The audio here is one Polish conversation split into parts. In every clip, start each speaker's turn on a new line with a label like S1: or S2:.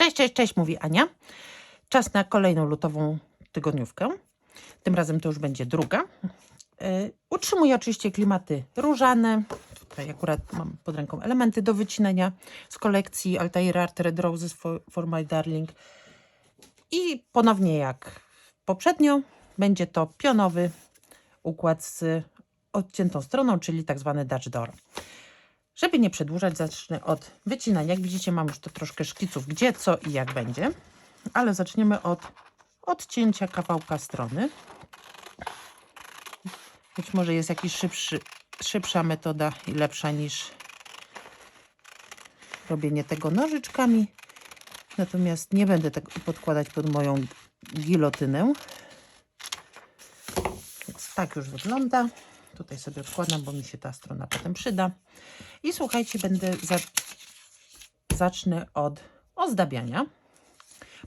S1: Cześć, cześć, cześć, mówi Ania. Czas na kolejną lutową tygodniówkę. Tym razem to już będzie druga. Yy, Utrzymuję oczywiście klimaty różane. Tutaj akurat mam pod ręką elementy do wycinania z kolekcji Altair Art Red Roses for, for My Darling. I ponownie jak poprzednio, będzie to pionowy układ z odciętą stroną, czyli tak zwany Dutch Door. Żeby nie przedłużać, zacznę od wycinania. Jak widzicie, mam już to troszkę szkiców, gdzie, co i jak będzie. Ale zaczniemy od odcięcia kawałka strony. Być może jest jakiś szybszy, szybsza metoda i lepsza niż robienie tego nożyczkami. Natomiast nie będę tego podkładać pod moją gilotynę. Więc tak już wygląda. Tutaj sobie odkładam, bo mi się ta strona potem przyda. I słuchajcie, będę za... zacznę od ozdabiania.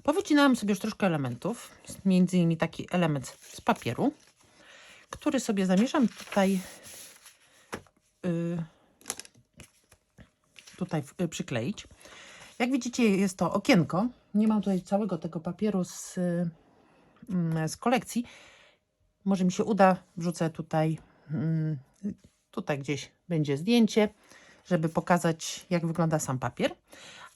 S1: Powycinałam sobie już troszkę elementów, między innymi taki element z papieru, który sobie zamierzam tutaj yy, tutaj y, przykleić. Jak widzicie, jest to okienko. Nie mam tutaj całego tego papieru z, mm, z kolekcji. Może mi się uda, wrzucę tutaj, mm, tutaj gdzieś będzie zdjęcie, żeby pokazać, jak wygląda sam papier.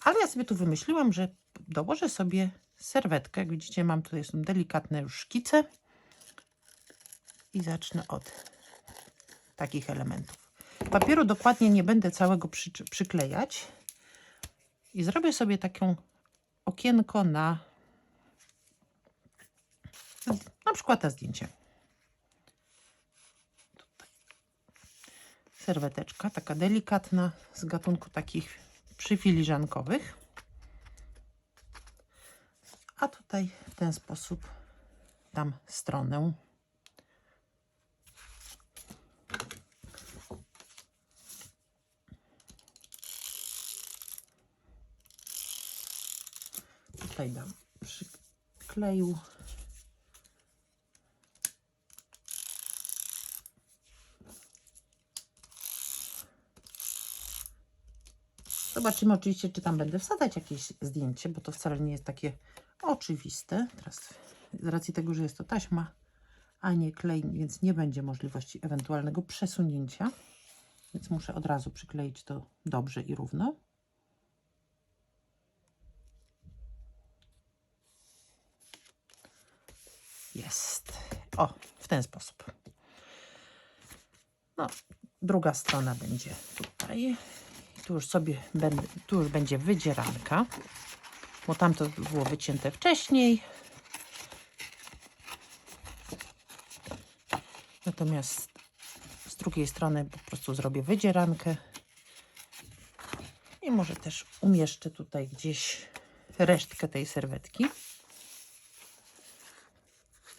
S1: Ale ja sobie tu wymyśliłam, że dołożę sobie serwetkę. Jak widzicie, mam tutaj są delikatne już szkice. I zacznę od takich elementów. Papieru dokładnie nie będę całego przy, przyklejać. I zrobię sobie taką okienko na na przykład na zdjęcie. Serweteczka, taka delikatna, z gatunku takich przyfiliżankowych. A tutaj w ten sposób dam stronę. Tutaj dam przykleju. Zobaczymy oczywiście, czy tam będę wsadzać jakieś zdjęcie, bo to wcale nie jest takie oczywiste. Teraz z racji tego, że jest to taśma, a nie klej, więc nie będzie możliwości ewentualnego przesunięcia. Więc muszę od razu przykleić to dobrze i równo. Jest. O, w ten sposób. No, druga strona będzie tutaj. Tu już sobie będę, tu już będzie wydzieranka, bo tam to było wycięte wcześniej. Natomiast z drugiej strony po prostu zrobię wydzierankę. I może też umieszczę tutaj gdzieś resztkę tej serwetki.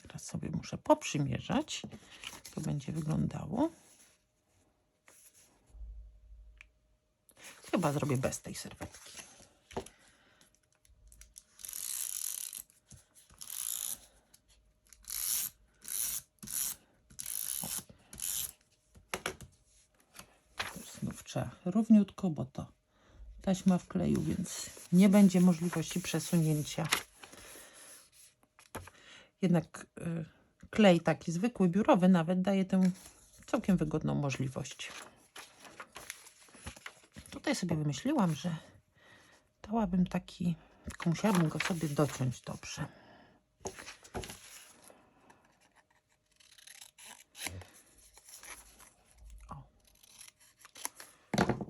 S1: Teraz sobie muszę poprzymierzać. To będzie wyglądało. Chyba zrobię bez tej serwetki. Znów trzeba równiutko, bo to taśma w kleju, więc nie będzie możliwości przesunięcia. Jednak y, klej taki zwykły, biurowy nawet daje tę całkiem wygodną możliwość. Tutaj sobie wymyśliłam, że dałabym taki, tylko musiałabym go sobie dociąć dobrze. O.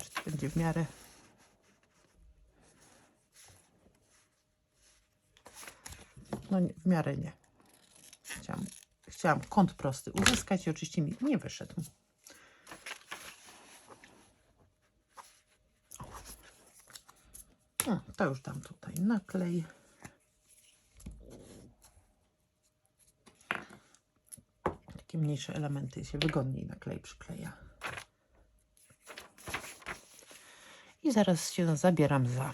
S1: Czy to będzie w miarę No nie, w miarę nie. Chciałam, chciałam kąt prosty uzyskać i oczywiście mi nie wyszedł. O, to już dam tutaj naklej. Takie mniejsze elementy się wygodniej na klej przykleja. I zaraz się zabieram za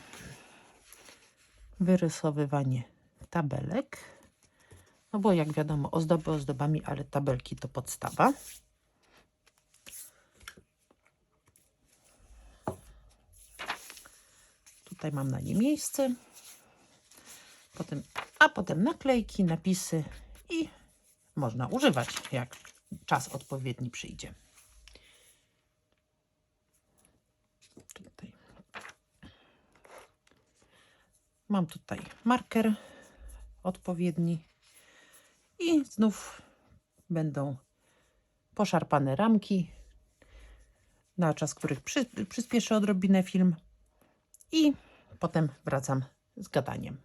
S1: wyrysowywanie tabelek. No bo jak wiadomo, ozdoby ozdobami, ale tabelki to podstawa. Tutaj mam na nie miejsce. Potem, a potem naklejki, napisy i można używać, jak czas odpowiedni przyjdzie. Tutaj. Mam tutaj marker odpowiedni i znów będą poszarpane ramki na czas, których przy, przyspieszę odrobinę film i potem wracam z gadaniem.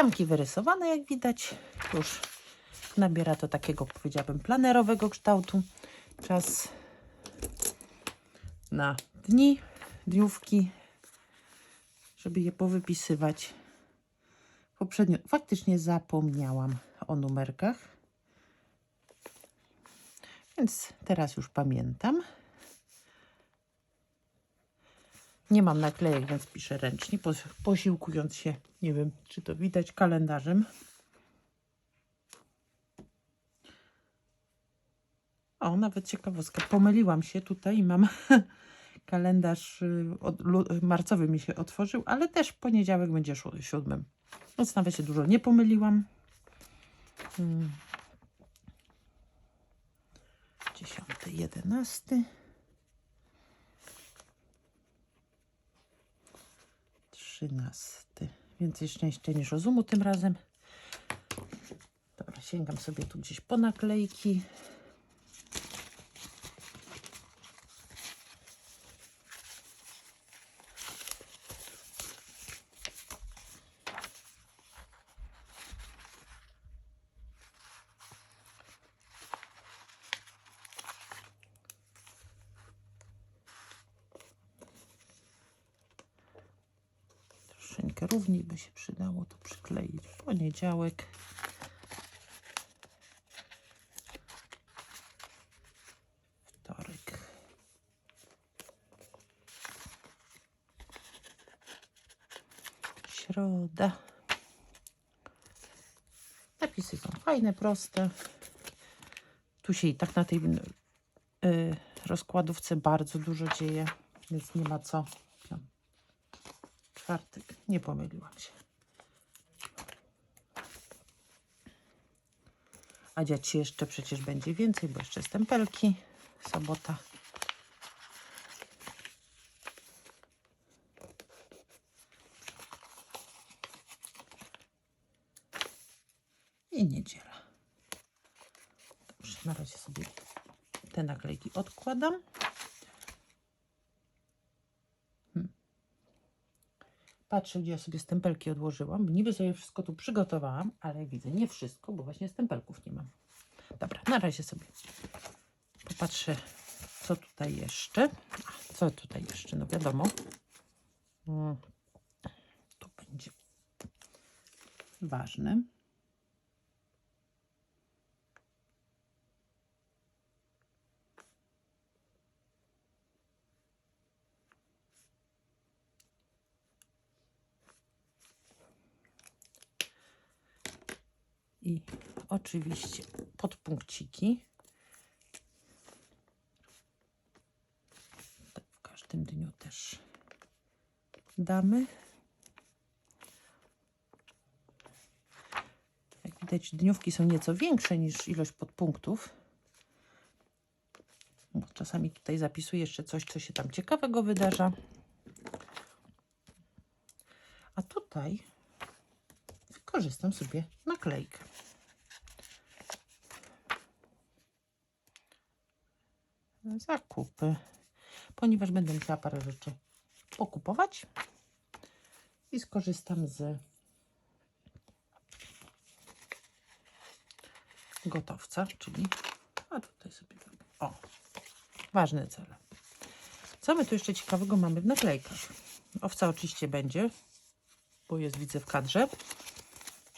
S1: Ramki wyrysowane, jak widać. Już nabiera to takiego, powiedziałabym, planerowego kształtu. Czas na dni, dniówki, żeby je powypisywać. Poprzednio faktycznie zapomniałam o numerkach. Więc teraz już pamiętam. Nie mam naklejek, więc piszę ręcznie, pos- posiłkując się, nie wiem, czy to widać, kalendarzem. O, nawet ciekawostka. Pomyliłam się tutaj i mam kalendarz y, od, marcowy mi się otworzył, ale też poniedziałek będzie siódmym. Więc nawet się dużo nie pomyliłam. Hmm. Dziesiąty, jedenasty. Trzynasty. Więcej szczęścia niż rozumu tym razem. Dobra, sięgam sobie tu gdzieś po naklejki. Troszeczkę równiej by się przydało to przykleić. Poniedziałek. Wtorek. Środa. Napisy są fajne, proste. Tu się i tak na tej y, rozkładówce bardzo dużo dzieje, więc nie ma co. Czwartek. Nie pomyliłam się. A dziać jeszcze przecież będzie więcej, bo jeszcze stempelki. Sobota. I niedziela. Dobrze, na razie sobie te naklejki odkładam. Patrzę, gdzie ja sobie stempelki odłożyłam. Niby sobie wszystko tu przygotowałam, ale widzę, nie wszystko, bo właśnie stempelków nie mam. Dobra, na razie sobie popatrzę, co tutaj jeszcze. A, co tutaj jeszcze? No wiadomo. Mm, To będzie ważne. I oczywiście podpunkciki. Tak w każdym dniu też damy. Jak widać, dniówki są nieco większe niż ilość podpunktów. Bo czasami tutaj zapisuję jeszcze coś, co się tam ciekawego wydarza. A tutaj wykorzystam sobie naklejkę. Zakupy. Ponieważ będę musiała parę rzeczy pokupować i skorzystam z gotowca, czyli a tutaj sobie o, ważne cele. Co my tu jeszcze ciekawego mamy w naklejkach? Owca oczywiście będzie, bo jest widzę w kadrze,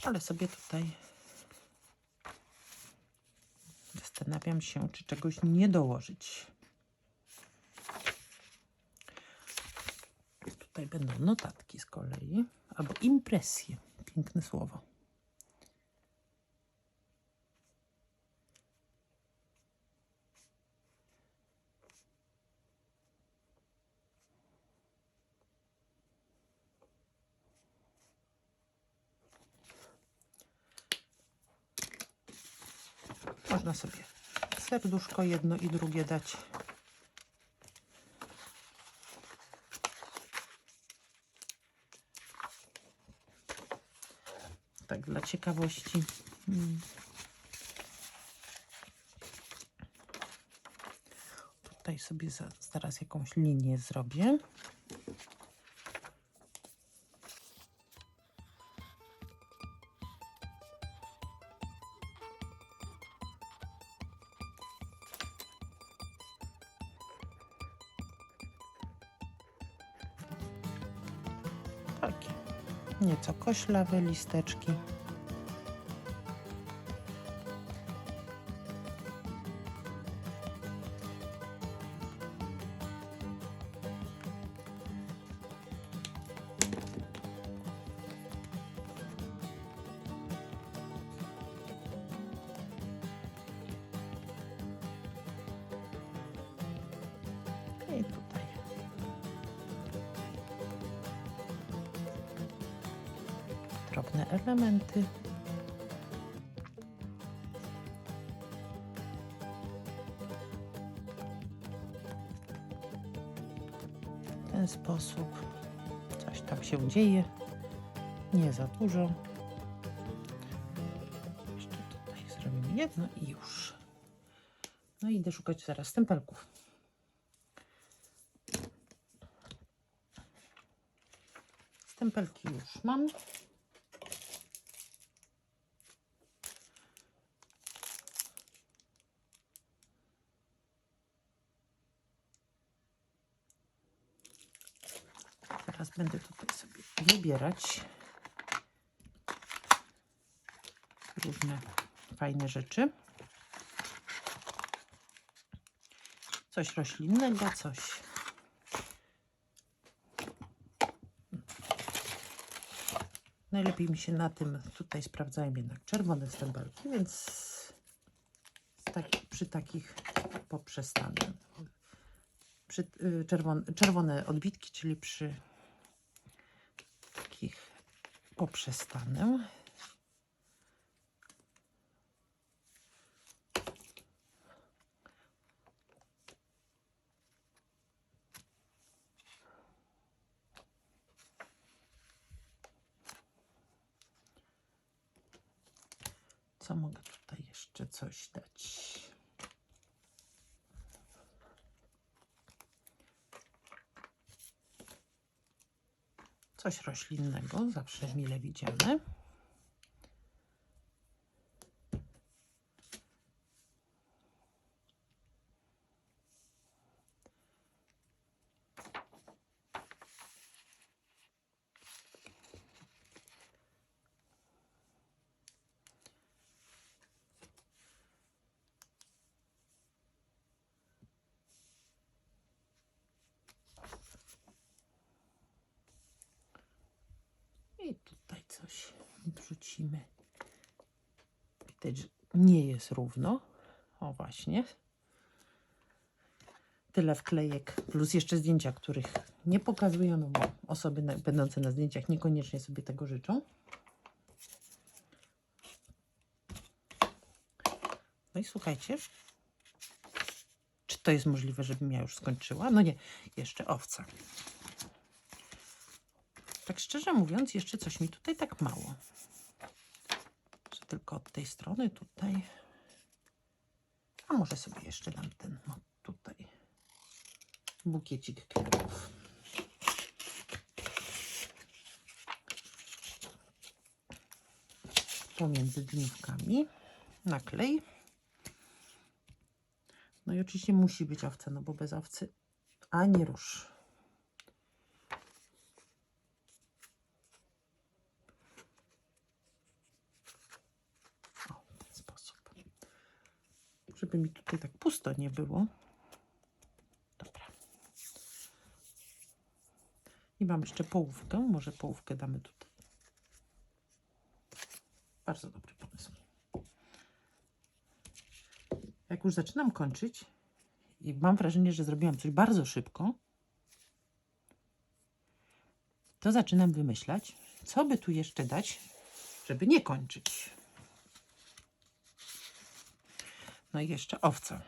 S1: ale sobie tutaj zastanawiam się, czy czegoś nie dołożyć. Tutaj będą notatki z kolei, albo impresje. Piękne słowo. Można sobie serduszko jedno i drugie dać. Tak dla ciekawości. Mm. Tutaj sobie za, zaraz jakąś linię zrobię. Takie nieco koślawe listeczki. Drobne elementy. W ten sposób coś tam się dzieje. Nie za dużo. Jeszcze tutaj zrobimy jedno i już. No i idę szukać zaraz stempelków. Stempelki już mam. Teraz będę tutaj sobie wybierać różne fajne rzeczy. Coś roślinnego, coś. Najlepiej mi się na tym tutaj sprawdzają jednak czerwone stempelki, więc przy takich poprzestanę przy, y, czerwone, czerwone odbitki, czyli przy poprzestanę. Co mogę tutaj jeszcze coś dać? Coś roślinnego, zawsze mile widziane. I tutaj coś wrzucimy. Widać, nie jest równo. O właśnie. Tyle wklejek, plus jeszcze zdjęcia, których nie pokazuję, no bo osoby na, będące na zdjęciach niekoniecznie sobie tego życzą. No i słuchajcie, czy to jest możliwe, żebym ja już skończyła? No nie, jeszcze owca. Tak szczerze mówiąc, jeszcze coś mi tutaj tak mało. tylko od tej strony tutaj. A może sobie jeszcze dam ten no, tutaj bukiecik kwiatów. Pomiędzy dniówkami naklej. No i oczywiście musi być owca, no bo bez owcy ani rusz. O, w ten sposób. Żeby mi tutaj tak pusto nie było. Dobra. I mam jeszcze połówkę. Może połówkę damy tutaj. Bardzo dobry pomysł. Jak już zaczynam kończyć i mam wrażenie, że zrobiłam coś bardzo szybko, to zaczynam wymyślać, co by tu jeszcze dać, żeby nie kończyć. No i jeszcze owca.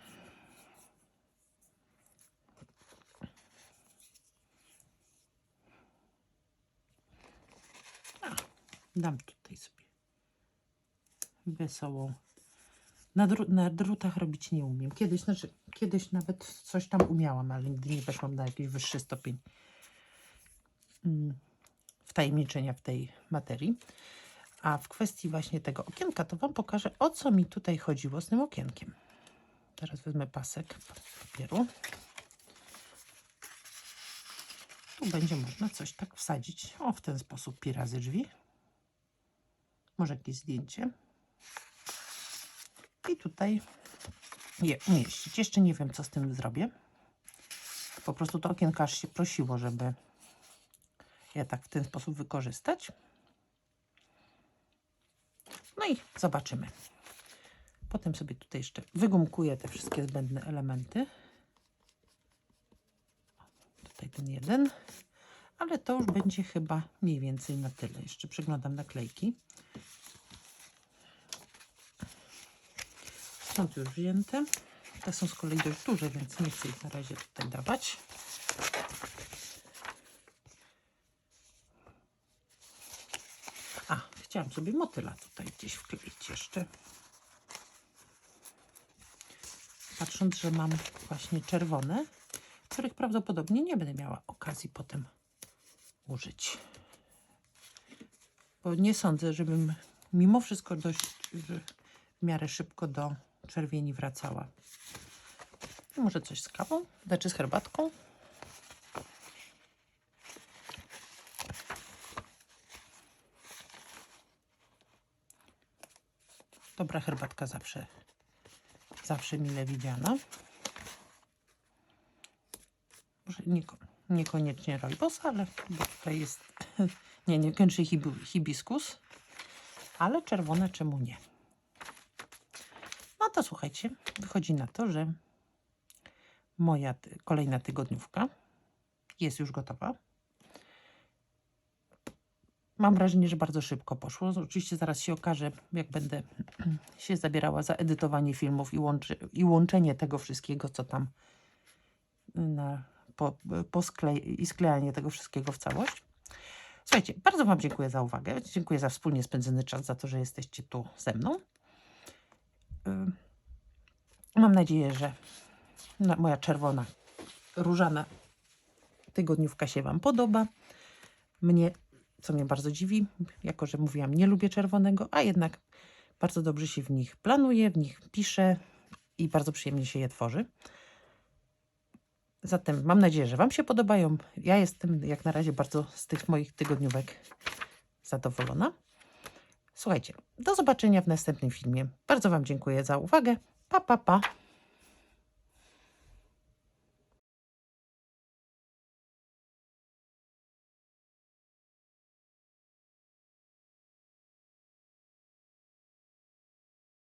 S1: A, dam tutaj sobie wesołą. Na, dru na drutach robić nie umiem. Kiedyś, znaczy, kiedyś nawet coś tam umiałam, ale nigdy nie weszłam na jakiś wyższy stopień mm, wtajemniczenia w tej materii. A w kwestii właśnie tego okienka, to Wam pokażę, o co mi tutaj chodziło z tym okienkiem. Teraz wezmę pasek papieru. Tu będzie można coś tak wsadzić. O, w ten sposób pi razy drzwi. Może jakieś zdjęcie. I tutaj je umieścić. Jeszcze nie wiem, co z tym zrobię. Po prostu to okienko aż się prosiło, żeby je tak w ten sposób wykorzystać. No i zobaczymy. Potem sobie tutaj jeszcze wygumkuję te wszystkie zbędne elementy. Tutaj ten jeden. Ale to już będzie chyba mniej więcej na tyle. Jeszcze przeglądam naklejki. Stąd już wzięte. Te są z kolei dość duże, więc nie chcę ich na razie tutaj dawać. A, chciałam sobie motyla tutaj gdzieś wkleić jeszcze. Patrząc, że mam właśnie czerwone, których prawdopodobnie nie będę miała okazji potem użyć. Bo nie sądzę, żebym mimo wszystko dość w miarę szybko do czerwieni wracała. Może coś z kawą, znaczy z herbatką. Dobra herbatka zawsze, zawsze mile widziana. Może nieko, niekoniecznie rooibos, ale bo tutaj jest, nie, nie hibiskus, ale czerwone czemu nie. No to słuchajcie, wychodzi na to, że moja kolejna tygodniówka jest już gotowa. Mam wrażenie, że bardzo szybko poszło. Oczywiście zaraz się okaże, jak będę się zabierała za edytowanie filmów i, łączy, i łączenie tego wszystkiego, co tam na, po, po i sklejanie tego wszystkiego w całość. Słuchajcie, bardzo Wam dziękuję za uwagę. Dziękuję za wspólnie spędzony czas, za to, że jesteście tu ze mną. Ym, Mam nadzieję, że moja czerwona, różana tygodniówka się Wam podoba. Mnie, co mnie bardzo dziwi, jako że mówiłam, nie lubię czerwonego, a jednak bardzo dobrze się w nich planuje, w nich pisze i bardzo przyjemnie się je tworzy. Zatem mam nadzieję, że Wam się podobają. Ja jestem jak na razie bardzo z tych moich tygodniówek zadowolona. Słuchajcie, do zobaczenia w następnym filmie. Bardzo Wam dziękuję za uwagę. Pa, pa, pa.